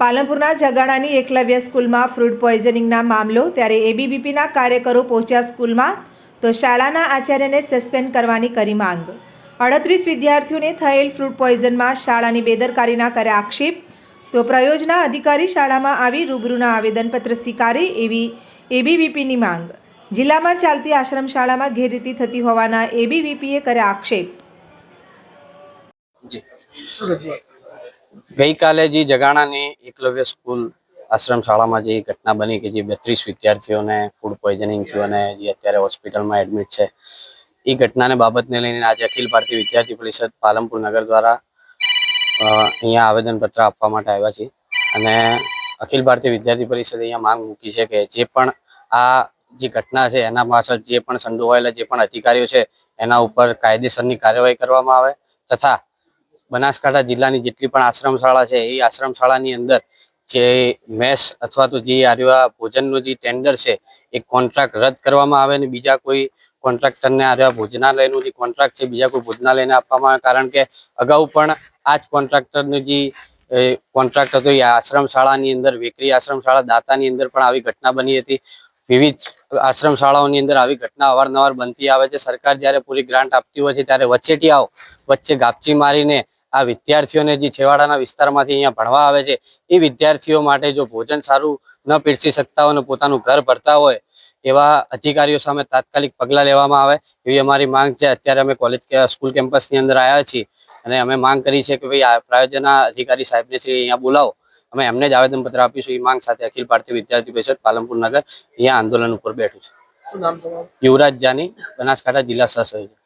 પાલનપુરના જગાડાની એકલવ્ય સ્કૂલમાં ફ્રૂડ પોઈઝનિંગના મામલો, ત્યારે એબીવીપીના કાર્યકરો પહોંચ્યા સ્કૂલમાં, તો શાળાના આચાર્યને સસ્પેન્ડ કરવાની કરી માંગ. અડત્રીસ વિદ્યાર્થીઓને થયેલ ફ્રૂડ પોઈઝનમાં શાળાની બેદરકારીના કર્યા આક્ષેપ, તો પ્રયોજના અધિકારી શાળામાં આવી રૂબરૂના આવેદનપત્ર સ્વીકારે એવી એબીવીપીની માંગ. જિલ્લામાં ચાલતી આશ્રમ શાળામાં ગેરરીતિ થતી હોવાના એબીવીપીએ કર્યા આક્ષેપ. ગઈકાલે જે જગાણાની એકલવ્ય સ્કૂલ આશ્રમ શાળામાં જે ઘટના બની કે જે બત્રીસ વિદ્યાર્થીઓને ફૂડ પોઈઝનિંગ થયું અને જે અત્યારે હોસ્પિટલમાં એડમિટ છે, એ ઘટનાને બાબતને લઈને આજે અખિલ ભારતીય વિદ્યાર્થી પરિષદ પાલનપુર નગર દ્વારા અહીંયા આવેદનપત્ર આપવા માટે આવ્યા છે અને અખિલ ભારતીય વિદ્યાર્થી પરિષદે અહીંયા માંગ મૂકી છે કે જે પણ આ જે ઘટના છે, એના પાછળ જે પણ સંડોવાયેલા જે પણ અધિકારીઓ છે, એના ઉપર કાયદેસરની કાર્યવાહી કરવામાં આવે તથા બનાસકાંઠા જિલ્લાની જેટલી પણ આશ્રમશાળા છે, એ આશ્રમ શાળાની અંદર જે મેસ અથવા તો જે આર્યા ભોજનનું જે ટેન્ડર છે, એ કોન્ટ્રાક્ટ રદ કરવામાં આવે ને બીજા કોઈ કોન્ટ્રાક્ટરને આર્યા ભોજનાલયનું જે કોન્ટ્રાક્ટ છે, બીજા કોઈ ભોજનાલયને આપવામાં આવે. કારણ કે અગાઉ પણ આ જ કોન્ટ્રાક્ટરનું જે કોન્ટ્રાક્ટ હતો એ આશ્રમ શાળાની અંદર, વેકરી આશ્રમશાળા દાતાની અંદર પણ આવી ઘટના બની હતી. વિવિધ આશ્રમ શાળાઓની અંદર આવી ઘટના અવારનવાર બનતી આવે છે. સરકાર જ્યારે પૂરી ગ્રાન્ટ આપતી હોય છે, ત્યારે વચ્ચેથી આવો વચ્ચે ગાપચી મારીને આ વિદ્યાર્થીઓને જે છેવાડાના વિસ્તારમાંથી અહીંયા ભણવા આવે છે એ વિદ્યાર્થીઓ માટે જો ભોજન સારું ન પીરસી શકતા હોય અને પોતાનું ઘર ભરતા હોય એવા અધિકારીઓ સામે તાત્કાલિક પગલાં લેવામાં આવે એવી અમારી માંગ છે. અત્યારે અમે કોલેજ સ્કૂલ કેમ્પસની અંદર આવ્યા છીએ અને અમે માંગ કરી છે કે ભાઈ આ પ્રાયોજના અધિકારી સાહેબને શ્રી અહીંયા બોલાવો. અમે એમને જ આવેદનપત્ર આપીશું. એ માંગ સાથે અખિલ ભારતીય વિદ્યાર્થી પરિષદ પાલનપુર નગર અહીંયા આંદોલન ઉપર બેઠું છે. યુવરાજ જાની બનાસકાંઠા જિલ્લા સહ સંયોજક